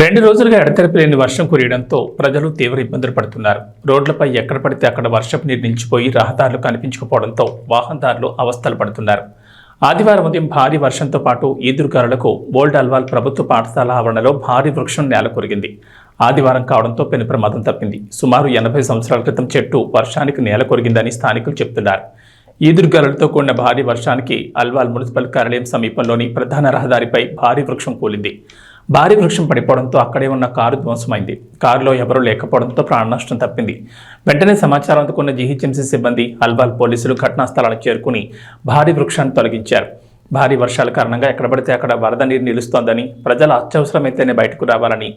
రెండు రోజులుగా ఎడతెరపి లేని వర్షం కురియడంతో ప్రజలు తీవ్ర ఇబ్బందులు పడుతున్నారు. రోడ్లపై ఎక్కడ పడితే అక్కడ వర్షపు నీరు నిలిచిపోయి రహదారులు కనిపించకపోవడంతో వాహనదారులు అవస్థలు పడుతున్నారు. ఆదివారం ఉదయం భారీ వర్షంతో పాటు ఈదురుగారులకు బోల్డ్ అల్వాల్ ప్రభుత్వ పాఠశాల ఆవరణలో భారీ వృక్షం నేల కొరిగింది. ఆదివారం కావడంతో పెను ప్రమాదం తప్పింది. సుమారు ఎనభై సంవత్సరాల క్రితం చెట్టు వర్షానికి నేల కొరిగిందని స్థానికులు చెబుతున్నారు ఈదురుగాలులతో కూడిన భారీ వర్షానికి అల్వాల్ మున్సిపల్ కార్యాలయం సమీపంలోని ప్రధాన రహదారిపై భారీ వృక్షం కూలింది. భారీ వృక్షం పడిపోవడంతో అక్కడే ఉన్న కారు ధ్వంసమైంది. కారులో ఎవరూ లేకపోవడంతో ప్రాణనష్టం తప్పింది. వెంటనే సమాచారం అందుకున్న జీహెచ్ఎంసీ సిబ్బంది అల్వాల్ పోలీసులు ఘటనా స్థలానికి చేరుకుని భారీ వృక్షాన్ని తొలగించారు. భారీ వర్షాల కారణంగా ఎక్కడ పడితే అక్కడ వరద నీరు నిలుస్తోందని ప్రజలు అత్యవసరమైతేనే బయటకు రావాలని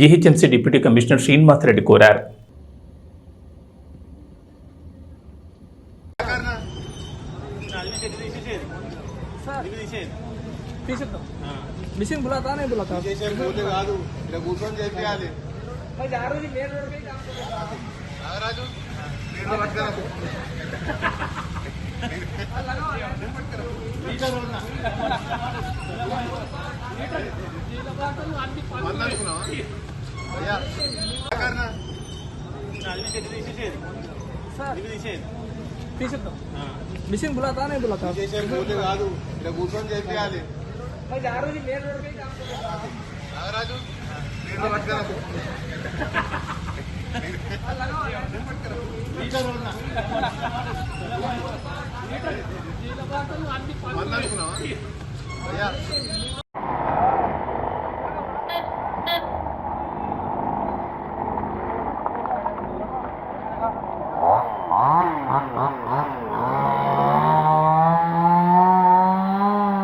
GHMC deputy commissioner Srinivas Reddy కోరారు. Mesin bulatan ya bulatan. Mesin bulatan ya bulatan. Mesin bulatan ya bulatan. Mesin मैं जा रहा हूँ मेन रोड पे ही काम कर रहा हूँ। నాగరాజు నేను పట్టుకురా. మందు అనుకున్నావా? అయ్యా,